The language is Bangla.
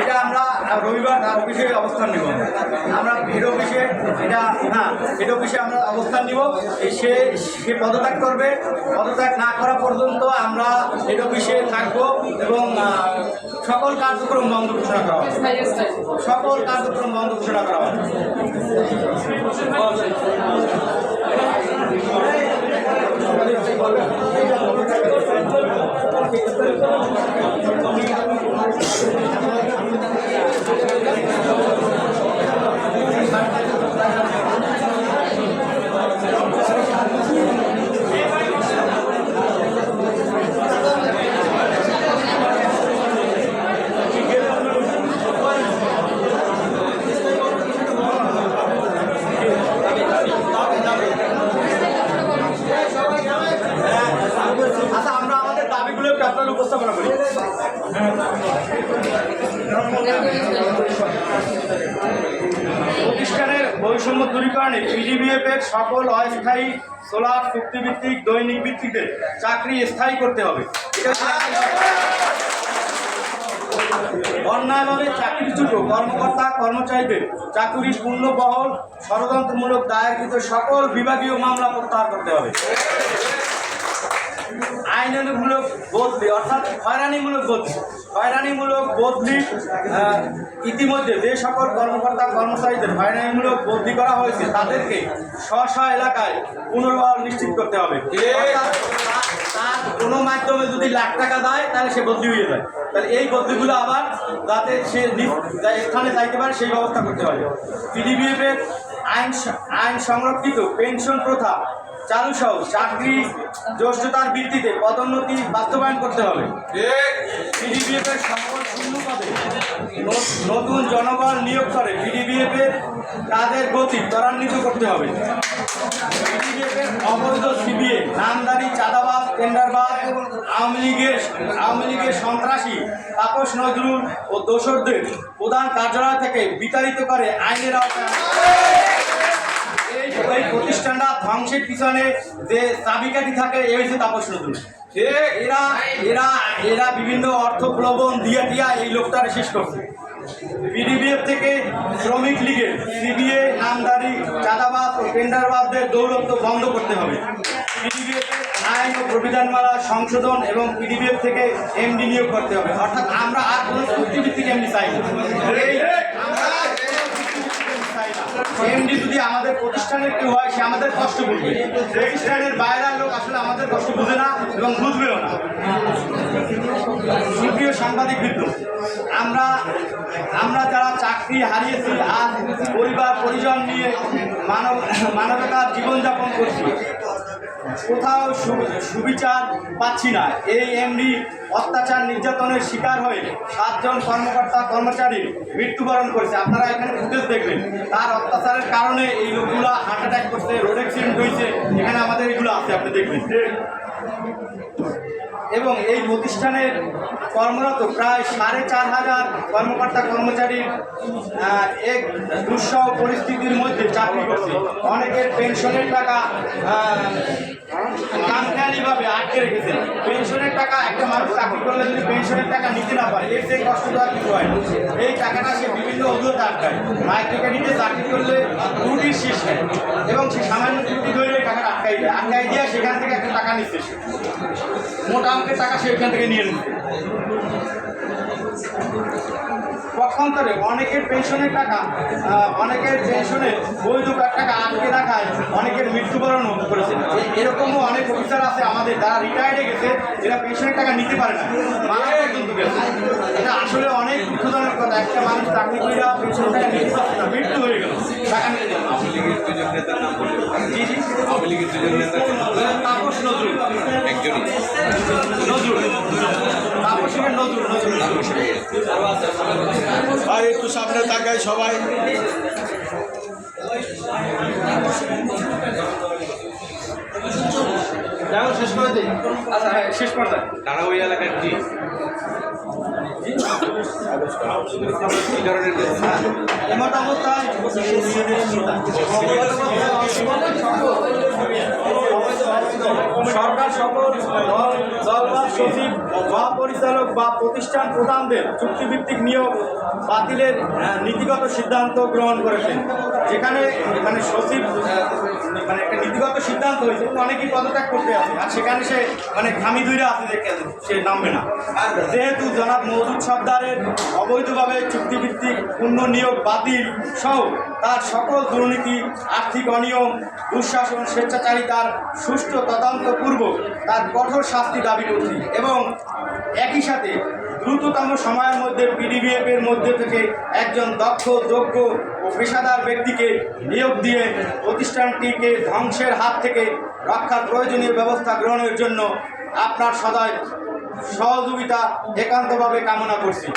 এটা আমরা রবিবার অফিসে অবস্থান নিব। আমরা হেড অফিসে এটা হ্যাঁ হেড অফিসে আমরা অবস্থান নিব। সে সে পদত্যাগ করবে। পদত্যাগ না করা পর্যন্ত আমরা হেড অফিসে থাকব এবং সকল কার্যক্রম বন্ধ ঘোষণা করা সকল কার্যক্রম বন্ধ ঘোষণা করা আচ্ছা আমরা আমাদের দাবিগুলো একটু আপনার উপস্থাপনা করি প্রতিষ্ঠানের বৈষম্য দূরীকরণে পিজিবিএফের সকল অস্থায়ী সোলার চুক্তিভিত্তিক দৈনিক ভিত্তিতে চাকরি স্থায়ী করতে হবে। অন্যায়ভাবে চাকরিচ্যুত কর্মকর্তা, কর্মচারীদের চাকুরি পূর্ণবহল, ষড়যন্ত্রমূলক দায়েরকৃত সকল বিভাগীয় মামলা প্রত্যাহার করতে হবে। আইনানুমূলক বদলি অর্থাৎ হয়রানিমূলক বদলি। হয়রানিমূলক বদলি ইতিমধ্যে যে সকল কর্মকর্তা কর্মচারীদের হয়রানিমূলক বদলি করা হয়েছে তাদেরকে স্ব স্ব এলাকায় পুনর্বহাল নিশ্চিত করতে হবে। অর্থাৎ তার কোনো মাধ্যমে যদি লাখ টাকা দেয় তাহলে সে বদলি হয়ে যায়। তাহলে এই বদলিগুলো আবার যাতে সে স্থানে যাইতে পারে সেই ব্যবস্থা করতে হবে। পিডিবিএফ এর আইন আইন সংরক্ষিত পেনশন প্রথা চালু সহ চাকরি জ্যেষ্ঠতার ভিত্তিতে পদোন্নতি বাস্তবায়ন করতে হবে। পিডিবিএফ এর সকল শূন্য নতুন জনবল নিয়োগ করে পিডিবিএফ এর কাজের গতি ত্বরান্বিত করতে হবে। অবৈধ সিবিএ নামদারি চাঁদাবাজ, টেন্ডারবাজ, আওয়ামী লীগের আওয়ামী লীগের সন্ত্রাসী, তাপস নজরুল ও দোসরদের প্রধান কার্যালয় থেকে বিতাড়িত করে আইনের আওতায় ধ্বংসের পিছনে যে চাবিকাঠি থাকে এই হচ্ছে তাপস নজরুল। এ এরা এরা এরা বিভিন্ন অর্থ প্রলোভন দিয়ে দিয়া এই লোকটার শেষ করছে। পিডিবিএফ থেকে শ্রমিক লীগের সিবিএ, নামদারি চাঁদাবাদ ও টেন্ডারবাদদের দৌরত্ব বন্ধ করতে হবে। পিডিবিএফ আইন ও প্রবিধানমালা সংশোধন এবং পিডিবিএফ থেকে এমডি নিয়োগ করতে হবে। অর্থাৎ আমরা আর কোনো চুক্তিভিত্তিক এমডি চাই না। এমডি যদি আমাদের প্রতিষ্ঠানের কেউ হয়, সে আমাদের কষ্ট বুঝবে। প্রতিষ্ঠানের বাইরের লোক আসলে আমাদের কষ্ট বুঝে না এবং বুঝবেও না। সুপ্রিয় সাংবাদিক বৃদ্ধ আমরা আমরা যারা চাকরি হারিয়েছি আর পরিবার, পরিজন নিয়ে মানব মানবতার জীবনযাপন করছি কোথাও সুবিচার পাচ্ছি না। এই এমডি অত্যাচার নির্যাতনের শিকার হয়ে সাতজন কর্মকর্তা, কর্মচারী মৃত্যুবরণ করেছে। আপনারা এখানে ফুটেজ দেখবেন। তার অত্যাচারের কারণে এই লোকগুলো হার্ট অ্যাটাক করছে রোড অ্যাক্সিডেন্ট হয়েছে। এখানে আমাদের এগুলো আছে, আপনি দেখবেন। এবং এই প্রতিষ্ঠানের কর্মরত প্রায় সাড়ে চার হাজার কর্মকর্তা কর্মচারী এক দুঃসহ পরিস্থিতির মধ্যে চাকরি করছে। অনেকের পেনশনের টাকা কামখানিভাবে আটকে রেখেছে। পেনশনের টাকা একটা মানুষ চাকরি করলে যদি পেনশনের টাকা নিতে না পারে, এর থেকে কষ্ট দেওয়ার কিছু হয় এই টাকাটা সে বিভিন্ন অজুহাতে আটকায়। মাইক্রোক্রেডিটে চাকরি করলে ত্রুটির শেষ এবং সে সামান্য ত্রুটি ধরে টাকাটা আটকাই দেয়। আটকাই দিয়ে সেখান থেকে টাকা নিচ্ছে মোটা অঙ্কের টাকা সে ওইখান থেকে নিয়ে নিচ্ছে পক্ষান্তরে অনেকের পেনশনের টাকা অনেকের পেনশনের বৈধ টাকা আটকে রাখায় অনেকের মৃত্যুবরণ করেছে এরকমও অনেক অফিসার আছে আমাদের, যারা রিটায়ার্ডে গেছে, এরা পেনশনের টাকা নিতে পারে না। মারা পর্যন্ত গেছে। এটা আসলে অনেক দুঃখজনক কথা। একটা মানুষ চাকরি করে পেনশনের টাকা নিতে পারছে না, মৃত্যু হয়ে গেল। টাকা নজরুল একটু সামনে তাকায় সবাই। শেষ করে দিই। আচ্ছা হ্যাঁ শেষ তারা ওই এলাকার কি কি সরকার সকল দল দল বা সচিব বা পরিচালক বা প্রতিষ্ঠান প্রধানদের চুক্তিভিত্তিক নিয়োগ বাতিলের নীতিগত সিদ্ধান্ত গ্রহণ করেছেন। যেখানে মানে সচিব মানে একটা নীতিগত সিদ্ধান্ত হয়েছে অনেকেই পদত্যাগ করতে আছে আর সেখানে সে মানে ঘামি দুইরা আছে দেখে সে নামবে না। আর যেহেতু জনাব মজুদ সর্দারের অবৈধভাবে চুক্তিভিত্তিক পূর্ণ নিয়োগ বাতিল সহ তার সকল দুর্নীতি, আর্থিক অনিয়ম, দুঃশাসন, স্বেচ্ছাচারিতার সুষ্ঠু তদন্তপূর্বক তার কঠোর শাস্তি দাবি করছি এবং একই সাথে দ্রুততম সময়ের মধ্যে পিডিবিএফ এর মধ্যে থেকে একজন দক্ষ, যোগ্য ও পেশাদার ব্যক্তিকে নিয়োগ দিয়ে প্রতিষ্ঠানটিকে ধ্বংসের হাত থেকে রক্ষার প্রয়োজনীয় ব্যবস্থা গ্রহণের জন্য আপনার সদয় সহযোগিতা একান্তভাবে কামনা করছি।